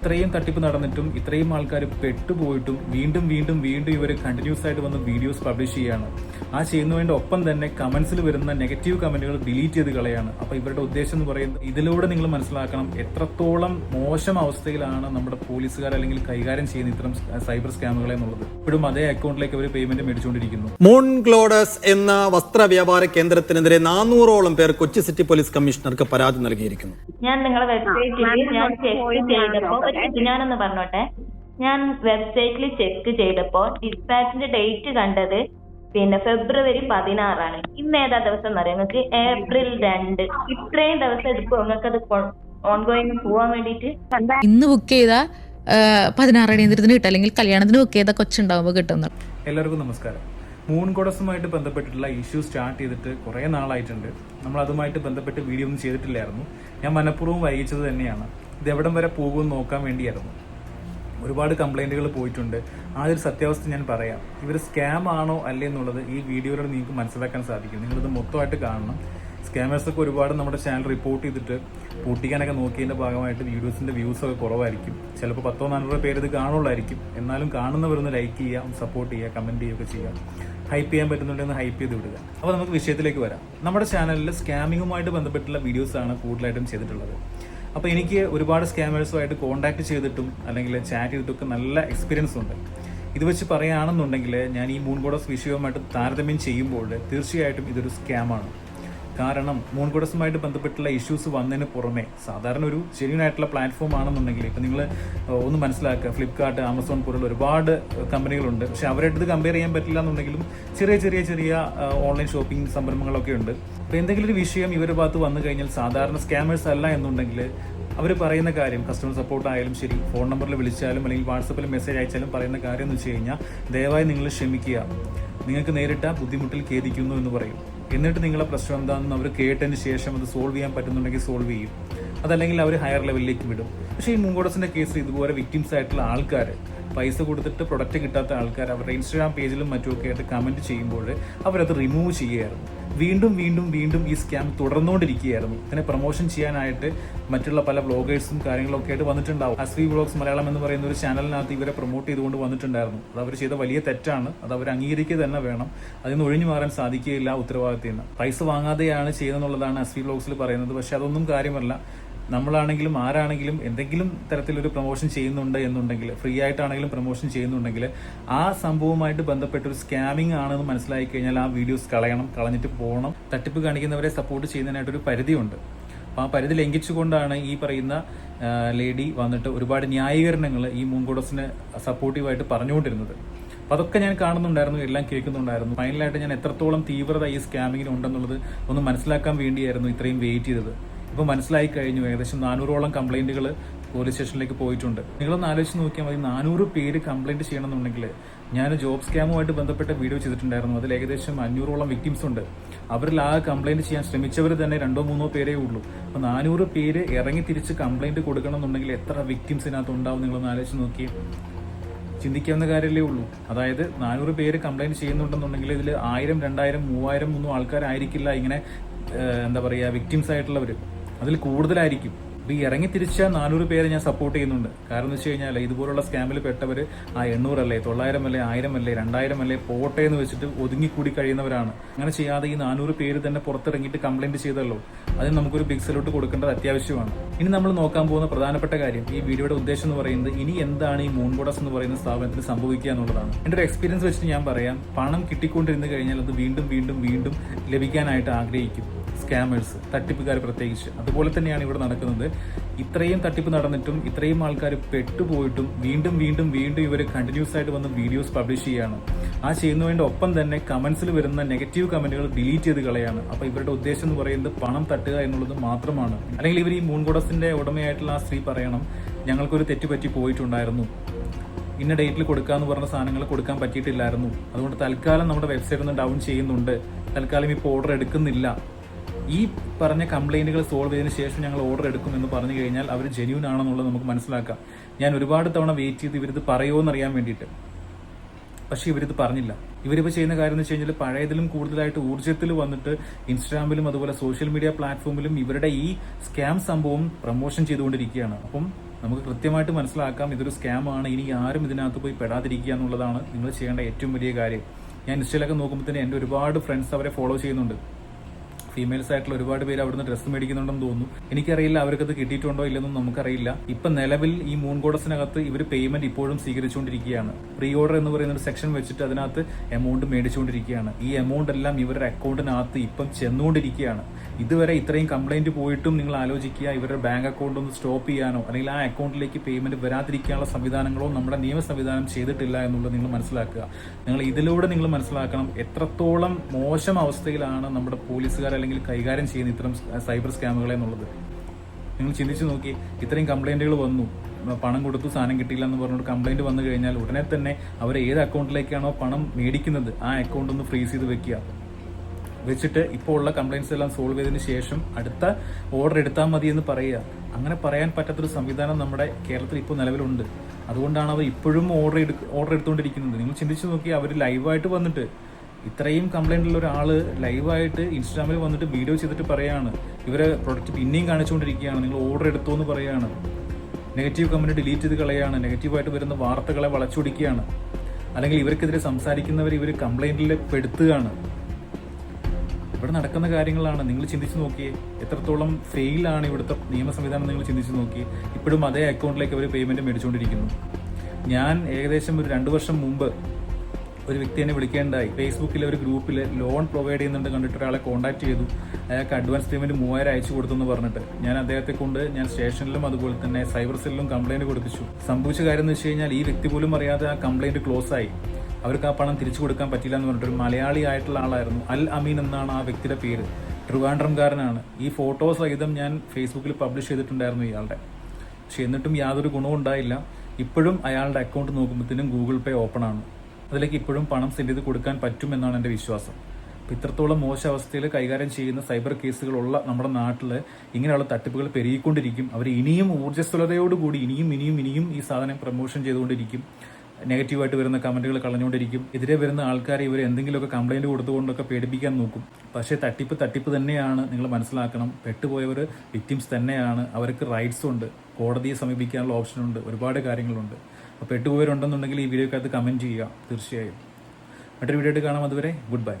ഇത്രയും തട്ടിപ്പ് നടന്നിട്ടും ഇത്രയും ആൾക്കാർ പെട്ടുപോയിട്ടും വീണ്ടും വീണ്ടും വീണ്ടും ഇവർ കണ്ടിന്യൂസ് ആയിട്ട് വന്ന് വീഡിയോസ് പബ്ലിഷ് ചെയ്യാണ് ആ ചെയ്യുന്നതിന്റെ ഒപ്പം തന്നെ കമന്റ്സിൽ വരുന്ന നെഗറ്റീവ് കമന്റുകൾ ഡിലീറ്റ് ചെയ്ത് കളയാണ്. അപ്പോൾ ഇവരുടെ ഉദ്ദേശം എന്ന് പറയുന്നത് ഇതിലൂടെ നിങ്ങൾ മനസ്സിലാക്കണം എത്രത്തോളം മോശം അവസ്ഥയിലാണ് നമ്മുടെ പോലീസുകാർ അല്ലെങ്കിൽ കൈകാര്യം ചെയ്യുന്ന ഇത്തരം സൈബർ സ്കാമുകളെ എന്നുള്ളത്. ഇപ്പോഴും അതേ അക്കൗണ്ടിലേക്ക് അവർ പേയ്മെന്റ് മേടിച്ചുകൊണ്ടിരിക്കുന്നു. മൂൺ ഗ്ലോഡസ് എന്ന വസ്ത്ര വ്യാപാര കേന്ദ്രത്തിനെതിരെ നാനൂറോളം പേർ കൊച്ചി സിറ്റി പോലീസ് കമ്മീഷണർക്ക് പരാതി നൽകിയിരിക്കുന്നു. ഞാൻ നിങ്ങളെ വെബ്സൈറ്റിൽ ഞാൻ ചെക്ക് ചെയ്തപ്പോ ഒരു ഞാനൊന്ന് പറഞ്ഞോട്ടെ. ഞാൻ വെബ്സൈറ്റിൽ ചെക്ക് ചെയ്തപ്പോൾ ഡിസ്പാച്ചിന്റെ ഡേറ്റ് കണ്ടത് പിന്നെ ഫെബ്രുവരി പതിനാറാണ്. ഇന്ന് ഏതാ ദിവസം എന്നറിയാം? നിങ്ങൾക്ക് ഏപ്രിൽ രണ്ട്. ഇത്രയും ദിവസം എടുക്കും നിങ്ങൾക്ക് അത് ഓൺഗോയിങ് പോവാൻ വേണ്ടിയിട്ട്? ഇന്ന് ബുക്ക് ചെയ്ത പതിനാറ് അടിയന്തരത്തിന് കിട്ടും. അല്ലെങ്കിൽ കല്യാണത്തിന് ബുക്ക് ചെയ്ത കൊച്ചുണ്ടാവുമ്പോൾ കിട്ടും. എല്ലാവർക്കും നമസ്കാരം. മൂൺ ഗോഡസുമായിട്ട് ബന്ധപ്പെട്ടിട്ടുള്ള ഇഷ്യൂ സ്റ്റാർട്ട് ചെയ്തിട്ട് കുറേ നാളായിട്ടുണ്ട്. നമ്മൾ അതുമായിട്ട് ബന്ധപ്പെട്ട് വീഡിയോ ഒന്നും ചെയ്തിട്ടില്ലായിരുന്നു. ഞാൻ മനഃപൂർവം വൈകിച്ചത് തന്നെയാണ്. ഇത് എവിടം വരെ പോകുമെന്ന് നോക്കാൻ വേണ്ടിയായിരുന്നു. ഒരുപാട് കംപ്ലൈന്റുകൾ പോയിട്ടുണ്ട്. ആ ഒരു സത്യാവസ്ഥ ഞാൻ പറയാം. ഇവർ സ്കാം ആണോ അല്ലേ എന്നുള്ളത് ഈ വീഡിയോയിലൂടെ നിങ്ങൾക്ക് മനസ്സിലാക്കാൻ സാധിക്കും. നിങ്ങളിത് മൊത്തമായിട്ട് കാണണം. സ്കാമേഴ്സൊക്കെ ഒരുപാട് നമ്മുടെ ചാനൽ റിപ്പോർട്ട് ചെയ്തിട്ട് പൂട്ടിക്കാനൊക്കെ നോക്കിയതിന്റെ ഭാഗമായിട്ട് വീഡിയോസിന്റെ വ്യൂസൊക്കെ കുറവായിരിക്കും. ചിലപ്പോൾ പത്തോ നാനൂറോ പേര് ഇത് കാണുള്ളായിരിക്കും എന്നാലും കാണുന്നവരൊന്ന് ലൈക്ക് ചെയ്യുക സപ്പോർട്ട് ചെയ്യുക കമന്റ് ചെയ്യുകയൊക്കെ ചെയ്യുക. ഹൈപ്പ് ചെയ്യാൻ പറ്റുന്നുണ്ടെന്ന് ഹൈപ്പ് ചെയ്ത് വിടുക. അപ്പോൾ നമുക്ക് വിഷയത്തിലേക്ക് വരാം. നമ്മുടെ ചാനലിൽ സ്കാമിങ്ങുമായിട്ട് ബന്ധപ്പെട്ടുള്ള വീഡിയോസാണ് കൂടുതലായിട്ടും ചെയ്തിട്ടുള്ളത്. അപ്പോൾ എനിക്ക് ഒരുപാട് സ്കാമേഴ്സുമായിട്ട് കോൺടാക്ട് ചെയ്തിട്ടും അല്ലെങ്കിൽ ചാറ്റ് ചെയ്തിട്ടൊക്കെ നല്ല എക്സ്പീരിയൻസ് ഉണ്ട്. ഇത് വെച്ച് പറയുകയാണെന്നുണ്ടെങ്കിൽ ഞാൻ ഈ മൂൺ ഗോഡസ് വിഷയവുമായിട്ട് താരതമ്യം ചെയ്യുമ്പോൾ തീർച്ചയായിട്ടും ഇതൊരു സ്കാമാണ് കാരണം മൂൺകുടസുമായിട്ട് ബന്ധപ്പെട്ടുള്ള ഇഷ്യൂസ് വന്നതിന് പുറമെ സാധാരണ ഒരു ജെന്യൂനായിട്ടുള്ള പ്ലാറ്റ്ഫോം ആണെന്നുണ്ടെങ്കിൽ ഇപ്പം നിങ്ങൾ ഒന്ന് മനസ്സിലാക്കുക. ഫ്ലിപ്കാർട്ട് ആമസോൺ പോലുള്ള ഒരുപാട് കമ്പനികളുണ്ട്. പക്ഷെ അവരായിട്ട് കമ്പയർ ചെയ്യാൻ പറ്റില്ല എന്നുണ്ടെങ്കിലും ചെറിയ ചെറിയ ചെറിയ ഓൺലൈൻ ഷോപ്പിംഗ് സംരംഭങ്ങളൊക്കെ ഉണ്ട്. അപ്പോൾ എന്തെങ്കിലും ഒരു വിഷയം ഇവരുടെ ഭാഗത്ത് വന്നു കഴിഞ്ഞാൽ സാധാരണ സ്കാമേഴ്സ് അല്ല എന്നുണ്ടെങ്കിൽ അവർ പറയുന്ന കാര്യം കസ്റ്റമർ സപ്പോർട്ട് ആയാലും ശരി ഫോൺ നമ്പറിൽ വിളിച്ചാലും അല്ലെങ്കിൽ വാട്സപ്പിൽ മെസ്സേജ് അയച്ചാലും പറയുന്ന കാര്യം എന്ന് വെച്ച് കഴിഞ്ഞാൽ ദയവായി നിങ്ങൾ ക്ഷമിക്കുക. നിങ്ങൾക്ക് നേരിട്ട ബുദ്ധിമുട്ടിൽ ഖേദിക്കുന്നു എന്ന് പറയും. എന്നിട്ട് നിങ്ങളെ പ്രശ്നം എന്താണെന്ന് അവർ കേട്ടതിന് ശേഷം അത് സോൾവ് ചെയ്യാൻ പറ്റുന്നുണ്ടെങ്കിൽ സോൾവ് ചെയ്യും. അതല്ലെങ്കിൽ അവർ ഹയർ ലെവലിലേക്ക് വിടും. പക്ഷേ ഈ മുങ്കോടസിന്റെ കേസിൽ ഇതുപോലെ വിക്ടിംസ് ആയിട്ടുള്ള ആൾക്കാർ പൈസ കൊടുത്തിട്ട് പ്രൊഡക്റ്റ് കിട്ടാത്ത ആൾക്കാർ അവരുടെ ഇൻസ്റ്റാഗ്രാം പേജിലും മറ്റുമൊക്കെ ആയിട്ട് കമന്റ് ചെയ്യുമ്പോൾ അവരത് റിമൂവ് ചെയ്യുകയായിരുന്നു. വീണ്ടും വീണ്ടും വീണ്ടും ഈ സ്കാം തുടർന്നുകൊണ്ടിരിക്കുകയായിരുന്നു. ഇതിനെ പ്രൊമോഷൻ ചെയ്യാനായിട്ട് മറ്റുള്ള പല വ്ളോഗേഴ്സും കാര്യങ്ങളൊക്കെ ആയിട്ട് വന്നിട്ടുണ്ടാവും. അസ്വി വ്ളോഗ്സ് മലയാളം എന്ന് പറയുന്ന ഒരു ചാനലിനകത്ത് ഇവരെ പ്രൊമോട്ട് ചെയ്തുകൊണ്ട് വന്നിട്ടുണ്ടായിരുന്നു. അത് അവർ ചെയ്ത വലിയ തെറ്റാണ്. അത് അവർ അംഗീകരിക്കുക തന്നെ വേണം. അതിൽ നിന്ന് ഒഴിഞ്ഞു മാറാൻ സാധിക്കുകയില്ല ഉത്തരവാദിത്തം പൈസ വാങ്ങാതെയാണ് ചെയ്യുന്നതെന്നുള്ളതാണ് അസ്വി വ്ളോഗ്സിൽ പറയുന്നത്. പക്ഷെ അതൊന്നും കാര്യമല്ല. നമ്മളാണെങ്കിലും ആരാണെങ്കിലും എന്തെങ്കിലും തരത്തിലൊരു പ്രൊമോഷൻ ചെയ്യുന്നുണ്ട് എന്നുണ്ടെങ്കിൽ ഫ്രീ ആയിട്ടാണെങ്കിലും പ്രൊമോഷൻ ചെയ്യുന്നുണ്ടെങ്കിൽ ആ സംഭവവുമായിട്ട് ബന്ധപ്പെട്ട ഒരു സ്കാമിംഗ് ആണെന്ന് മനസ്സിലാക്കി കഴിഞ്ഞാൽ ആ വീഡിയോസ് കളയണം കളഞ്ഞിട്ട് പോകണം. തട്ടിപ്പ് കാണിക്കുന്നവരെ സപ്പോർട്ട് ചെയ്യുന്നതിനായിട്ടൊരു പരിധിയുണ്ട്. അപ്പോൾ ആ പരിധി ലംഘിച്ചുകൊണ്ടാണ് ഈ പറയുന്ന ലേഡി വന്നിട്ട് ഒരുപാട് ന്യായീകരണങ്ങൾ ഈ മൂങ്കോഡസിന് സപ്പോർട്ടീവായിട്ട് പറഞ്ഞുകൊണ്ടിരുന്നത്. അപ്പോൾ അതൊക്കെ ഞാൻ കാണുന്നുണ്ടായിരുന്നു എല്ലാം കേൾക്കുന്നുണ്ടായിരുന്നു. ഫൈനലായിട്ട് ഞാൻ എത്രത്തോളം തീവ്രത ഈ സ്കാമിങ്ങിന് ഉണ്ടെന്നുള്ളത് ഒന്ന് മനസ്സിലാക്കാൻ വേണ്ടിയായിരുന്നു ഇത്രയും വെയിറ്റ് ചെയ്തത്. ഇപ്പോൾ മനസ്സിലായി കഴിഞ്ഞു. ഏകദേശം നാനൂറോളം കംപ്ലൈന്റുകൾ പോലീസ് സ്റ്റേഷനിലേക്ക് പോയിട്ടുണ്ട്. നിങ്ങളൊന്ന് ആലോചിച്ച് നോക്കിയാൽ മതി. നാനൂറ് പേര് കംപ്ലൈന്റ് ചെയ്യണമെന്നുണ്ടെങ്കിൽ ഞാൻ ജോബ് സ്കാമുമായിട്ട് ബന്ധപ്പെട്ട വീഡിയോ ചെയ്തിട്ടുണ്ടായിരുന്നു. അതിൽ ഏകദേശം അഞ്ഞൂറോളം വിക്ടിംസ് ഉണ്ട്. അവരിൽ ആ കംപ്ലൈന്റ് ചെയ്യാൻ ശ്രമിച്ചവർ തന്നെ രണ്ടോ മൂന്നോ പേരേ ഉള്ളൂ. അപ്പോൾ നാനൂറ് പേര് ഇറങ്ങി തിരിച്ച് കംപ്ലൈന്റ് കൊടുക്കണമെന്നുണ്ടെങ്കിൽ എത്ര വിക്ടിംസ് ഇതിനകത്ത് ഉണ്ടാവും നിങ്ങളൊന്ന് ആലോചിച്ച് നോക്കി ചിന്തിക്കാവുന്ന കാര്യമല്ലേ ഉള്ളൂ. അതായത് നാനൂറ് പേര് കംപ്ലൈന്റ് ചെയ്യുന്നുണ്ടെന്നുണ്ടെങ്കിൽ ഇതിൽ ആയിരം രണ്ടായിരം മൂവായിരം ഒന്നും ആൾക്കാരായിരിക്കില്ല ഇങ്ങനെ എന്താ പറയുക വിക്ടിംസ് ആയിട്ടുള്ളവർ അതിൽ കൂടുതലായിരിക്കും. അപ്പൊ ഈ ഇറങ്ങി തിരിച്ച നാനൂറ് പേരെ ഞാൻ സപ്പോർട്ട് ചെയ്യുന്നുണ്ട്. കാരണം എന്ന് വെച്ച് കഴിഞ്ഞാൽ ഇതുപോലുള്ള സ്കാമിൽ പെട്ടവർ ആ എണ്ണൂറല്ലേ തൊള്ളായിരം അല്ലേ ആയിരം അല്ലേ രണ്ടായിരം അല്ലേ പോട്ടെ എന്ന് വെച്ചിട്ട് ഒതുങ്ങിക്കൂടി കഴിയുന്നവരാണ്. അങ്ങനെ ചെയ്യാതെ ഈ നാനൂറ് പേര് തന്നെ പുറത്തിറങ്ങിയിട്ട് കംപ്ലൈന്റ് ചെയ്തല്ലോ. അതിന് നമുക്കൊരു ബിഗ് സല്യൂട്ട് കൊടുക്കേണ്ടത് അത്യാവശ്യമാണ്. ഇനി നമ്മൾ നോക്കാൻ പോകുന്ന പ്രധാനപ്പെട്ട കാര്യം ഈ വീഡിയോയുടെ ഉദ്ദേശം എന്ന് പറയുന്നത് ഇനി എന്താണ് ഈ മൂൺബോഡസ് എന്ന് പറയുന്ന സ്ഥാപനത്തിന് സംഭവിക്കുക എന്നുള്ളതാണ്. എന്റെ ഒരു എക്സ്പീരിയൻസ് വെച്ചിട്ട് ഞാൻ പറയാം പണം കിട്ടിക്കൊണ്ടിരുന്ന് കഴിഞ്ഞാൽ അത് വീണ്ടും വീണ്ടും വീണ്ടും ലഭിക്കാനായിട്ട് ആഗ്രഹിക്കും. സ്കാമേഴ്സ് തട്ടിപ്പുകാർ പ്രത്യേകിച്ച്. അതുപോലെ തന്നെയാണ് ഇവിടെ നടക്കുന്നത്. ഇത്രയും തട്ടിപ്പ് നടന്നിട്ടും ഇത്രയും ആൾക്കാർ പെട്ടുപോയിട്ടും വീണ്ടും വീണ്ടും വീണ്ടും ഇവർ കണ്ടിന്യൂസ് ആയിട്ട് വന്ന് വീഡിയോസ് പബ്ലിഷ് ചെയ്യാണ് ആ ചെയ്യുന്നതിന്റെ ഒപ്പം തന്നെ കമൻസിൽ വരുന്ന നെഗറ്റീവ് കമന്റുകൾ ഡിലീറ്റ് ചെയ്ത് കളയാണ്. അപ്പോൾ ഇവരുടെ ഉദ്ദേശം എന്ന് പറയുന്നത് പണം തട്ടുക എന്നുള്ളത് മാത്രമാണ്. അല്ലെങ്കിൽ ഇവർ ഈ മൂൺകുടസിന്റെ ഉടമയായിട്ടുള്ള ആ സ്ത്രീ പറയണം ഞങ്ങൾക്കൊരു തെറ്റ് പറ്റി പോയിട്ടുണ്ടായിരുന്നു. ഇന്ന ഡേറ്റിൽ കൊടുക്കാമെന്ന് പറഞ്ഞ സാധനങ്ങൾ കൊടുക്കാൻ പറ്റിയിട്ടില്ലായിരുന്നു. അതുകൊണ്ട് തൽക്കാലം നമ്മുടെ വെബ്സൈറ്റ് ഒന്ന് ഡൗൺ ചെയ്യുന്നുണ്ട്. തൽക്കാലം ഇപ്പോൾ ഓർഡർ എടുക്കുന്നില്ല. ഈ പറഞ്ഞ കംപ്ലൈന്റുകൾ സോൾവ് ചെയ്തതിനു ശേഷം ഞങ്ങൾ ഓർഡർ എടുക്കും എന്ന് പറഞ്ഞു കഴിഞ്ഞാൽ അവർ ജെന്യൂൻ ആണെന്നുള്ളത് നമുക്ക് മനസ്സിലാക്കാം. ഞാൻ ഒരുപാട് തവണ വെയിറ്റ് ചെയ്ത് ഇവരിത് പറയുമോ എന്നറിയാൻ വേണ്ടിയിട്ട്. പക്ഷേ ഇവരിത് പറഞ്ഞില്ല. ഇവരിപ്പോൾ ചെയ്യുന്ന കാര്യം എന്ന് വെച്ച് കഴിഞ്ഞാൽ പഴയതിലും കൂടുതലായിട്ട് ഊർജത്തിൽ വന്നിട്ട് ഇൻസ്റ്റാഗ്രാമിലും അതുപോലെ സോഷ്യൽ മീഡിയ പ്ലാറ്റ്ഫോമിലും ഇവരുടെ ഈ സ്കാം സംഭവം പ്രമോഷൻ ചെയ്തുകൊണ്ടിരിക്കുകയാണ്. അപ്പം നമുക്ക് കൃത്യമായിട്ട് മനസ്സിലാക്കാം ഇതൊരു സ്കാമാണ് ഇനി ആരും ഇതിനകത്ത് പോയി പെടാതിരിക്കുക എന്നുള്ളതാണ് നിങ്ങൾ ചെയ്യേണ്ട ഏറ്റവും വലിയ കാര്യം. ഞാൻ ഇൻസ്റ്റയിലൊക്കെ നോക്കുമ്പോൾ തന്നെ എന്റെ ഒരുപാട് ഫ്രണ്ട്സ് അവരെ ഫോളോ ചെയ്യുന്നുണ്ട്. ഫീമെയിൽസ് ആയിട്ടുള്ള ഒരുപാട് പേര് അവിടുന്ന് ഡ്രസ്സ് മേടിക്കുന്നുണ്ടെന്ന് തോന്നുന്നു. എനിക്കറിയില്ല അവർക്കത് കിട്ടിയിട്ടുണ്ടോ ഇല്ലെന്നും നമുക്കറിയില്ല. ഇപ്പൊ നിലവിൽ ഈ മൂൺ ഗോഡസിനകത്ത് ഇവർ പേയ്മെന്റ് ഇപ്പോഴും സ്വീകരിച്ചുകൊണ്ടിരിക്കുകയാണ്. പ്രീ ഓർഡർ എന്ന് പറയുന്ന ഒരു സെക്ഷൻ വെച്ചിട്ട് അതിനകത്ത് എമൗണ്ട് മേടിച്ചുകൊണ്ടിരിക്കുകയാണ്. ഈ എമൗണ്ട് എല്ലാം ഇവരുടെ അക്കൗണ്ടിനകത്ത് ഇപ്പം ചെന്നുകൊണ്ടിരിക്കുകയാണ്. ഇതുവരെ ഇത്രയും കംപ്ലൈന്റ് പോയിട്ടും നിങ്ങൾ ആലോചിക്കുക ഇവരുടെ ബാങ്ക് അക്കൗണ്ട് ഒന്ന് സ്റ്റോപ്പ് ചെയ്യാനോ അല്ലെങ്കിൽ ആ അക്കൗണ്ടിലേക്ക് പേയ്മെന്റ് വരാതിരിക്കാനുള്ള സംവിധാനങ്ങളോ നമ്മുടെ നിയമ സംവിധാനം ചെയ്തിട്ടില്ല എന്നുള്ളത് നിങ്ങൾ മനസ്സിലാക്കുക. നിങ്ങൾ ഇതിലൂടെ നിങ്ങൾ മനസ്സിലാക്കണം. എത്രത്തോളം മോശം അവസ്ഥയിലാണ് നമ്മുടെ പോലീസുകാർ അല്ലെങ്കിൽ കൈകാര്യം ചെയ്യുന്ന ഇത്തരം സൈബർ സ്കാമുകളെ എന്നുള്ളത്. നിങ്ങൾ ചിന്തിച്ചു നോക്കി ഇത്രയും കംപ്ലൈന്റുകൾ വന്നു. പണം കൊടുത്തു സാധനം കിട്ടിയില്ല എന്ന് പറഞ്ഞിട്ട് കംപ്ലൈന്റ് വന്നു കഴിഞ്ഞാൽ ഉടനെ തന്നെ അവർ ഏത് അക്കൗണ്ടിലേക്കാണോ പണം മേടിക്കുന്നത് ആ അക്കൗണ്ട് ഒന്ന് ഫ്രീസ് ചെയ്ത് വെക്കുക. വെച്ചിട്ട് ഇപ്പോൾ ഉള്ള കംപ്ലൈൻസ് എല്ലാം സോൾവ് ചെയ്തതിന് ശേഷം അടുത്ത ഓർഡർ എടുത്താൽ മതി എന്ന് പറയുക. അങ്ങനെ പറയാൻ പറ്റാത്തൊരു സംവിധാനം നമ്മുടെ കേരളത്തിൽ ഇപ്പോൾ നിലവിലുണ്ട്. അതുകൊണ്ടാണ് അവർ ഇപ്പോഴും ഓർഡർ എടുക്ക ഓർഡർ എടുത്തുകൊണ്ടിരിക്കുന്നത്. നിങ്ങൾ ചിന്തിച്ചു നോക്കി അവർ ലൈവായിട്ട് വന്നിട്ട് ഇത്രയും കംപ്ലൈന്റ് ഉള്ള ഒരാൾ ലൈവായിട്ട് ഇൻസ്റ്റാഗ്രാമിൽ വന്നിട്ട് വീഡിയോ ചെയ്തിട്ട് പറയാണ് ഇവരെ പ്രൊഡക്റ്റ് പിന്നെയും കാണിച്ചുകൊണ്ടിരിക്കുകയാണ് നിങ്ങൾ ഓർഡർ എടുത്തു എന്ന് പറയാണ്. നെഗറ്റീവ് കമന്റ് ഡിലീറ്റ് ചെയ്ത് കളയാണ് നെഗറ്റീവായിട്ട് വരുന്ന വാർത്തകളെ വളച്ചൊടിക്കുകയാണ്. അല്ലെങ്കിൽ ഇവർക്കെതിരെ സംസാരിക്കുന്നവർ ഇവർ കംപ്ലൈന്റിൽ പെടുത്തുകയാണ്. ഇവിടെ നടക്കുന്ന കാര്യങ്ങളാണ് നിങ്ങൾ ചിന്തിച്ച് നോക്കിയേ. എത്രത്തോളം ഫെയിലാണ് ഇവിടുത്തെ നിയമ സംവിധാനം നിങ്ങൾ ചിന്തിച്ച് നോക്കിയേ. ഇപ്പോഴും അതേ അക്കൗണ്ടിലേക്ക് അവർ പേയ്മെന്റ് മേടിച്ചുകൊണ്ടിരിക്കുന്നു. ഞാൻ ഏകദേശം ഒരു രണ്ട് വർഷം മുമ്പ് ഒരു വ്യക്തി എന്നെ വിളിക്കേണ്ടായി. ഫേസ്ബുക്കിലെ ഒരു ഗ്രൂപ്പിൽ ലോൺ പ്രൊവൈഡ് ചെയ്യുന്നുണ്ട് കണ്ടിട്ട് ഒരാളെ കോൺടാക്ട് ചെയ്തു. അയാൾക്ക് അഡ്വാൻസ് പേയ്മെന്റ് മൂവായിരം അയച്ചു കൊടുത്തു എന്ന് പറഞ്ഞിട്ട്. ഞാൻ അദ്ദേഹത്തെ കൊണ്ട് ഞാൻ സ്റ്റേഷനിലും അതുപോലെ തന്നെ സൈബർ സെല്ലിലും കംപ്ലൈന്റ് കൊടുപ്പിച്ചു. സംഭവിച്ച കാര്യം എന്ന് വെച്ച് കഴിഞ്ഞാൽ ഈ വ്യക്തി പോലും അറിയാതെ ആ കംപ്ലൈന്റ് ക്ലോസ് ആയി. അവർക്ക് ആ പണം തിരിച്ചു കൊടുക്കാൻ പറ്റില്ല എന്ന് പറഞ്ഞിട്ട് ഒരു മലയാളി ആയിട്ടുള്ള ആളായിരുന്നു. അൽ അമീൻ എന്നാണ് ആ വ്യക്തിയുടെ പേര്. ട്രിവാൻഡ്രംകാരനാണ്. ഈ ഫോട്ടോ സഹിതം ഞാൻ ഫേസ്ബുക്കിൽ പബ്ലിഷ് ചെയ്തിട്ടുണ്ടായിരുന്നു ഇയാളുടെ. പക്ഷെ എന്നിട്ടും യാതൊരു ഗുണവും ഉണ്ടായില്ല. ഇപ്പോഴും അയാളുടെ അക്കൗണ്ട് നോക്കുമ്പോഴത്തേനും ഗൂഗിൾ പേ ഓപ്പൺ ആണ്. അതിലേക്ക് ഇപ്പോഴും പണം സെൻഡ് ചെയ്ത് കൊടുക്കാൻ പറ്റുമെന്നാണ് എന്റെ വിശ്വാസം. അപ്പോൾ ഇത്രത്തോളം മോശ അവസ്ഥയിൽ കൈകാര്യം ചെയ്യുന്ന സൈബർ കേസുകളുള്ള നമ്മുടെ നാട്ടിൽ ഇങ്ങനെയുള്ള തട്ടിപ്പുകൾ പെരുകിക്കൊണ്ടിരിക്കും. അവർ ഇനിയും ഊർജസ്വലതയോടുകൂടി ഇനിയും ഇനിയും ഇനിയും ഈ സാധനം പ്രമോഷൻ ചെയ്തുകൊണ്ടിരിക്കും. നെഗറ്റീവായിട്ട് വരുന്ന കമന്റുകൾ കളഞ്ഞുകൊണ്ടിരിക്കും. എതിരെ വരുന്ന ആൾക്കാരെ ഇവർ എന്തെങ്കിലുമൊക്കെ കംപ്ലൈന്റ് കൊടുത്തുകൊണ്ടൊക്കെ പേടിപ്പിക്കാൻ നോക്കും. പക്ഷേ തട്ടിപ്പ് തട്ടിപ്പ് തന്നെയാണ് നിങ്ങൾ മനസ്സിലാക്കണം. പെട്ടുപോയവർ വിക്ടിംസ് തന്നെയാണ്. അവർക്ക് റൈറ്റ്സ് ഉണ്ട്. കോടതിയെ സമീപിക്കാനുള്ള ഓപ്ഷനുണ്ട് ഒരുപാട് കാര്യങ്ങളുണ്ട്. അപ്പോൾ പെട്ടുപോയവരുണ്ടെന്നുണ്ടെങ്കിൽ ഈ വീഡിയോക്കകത്ത് കമന്റ് ചെയ്യുക. തീർച്ചയായും. മറ്റൊരു വീഡിയോ ആയിട്ട് കാണാം അതുവരെ. Good bye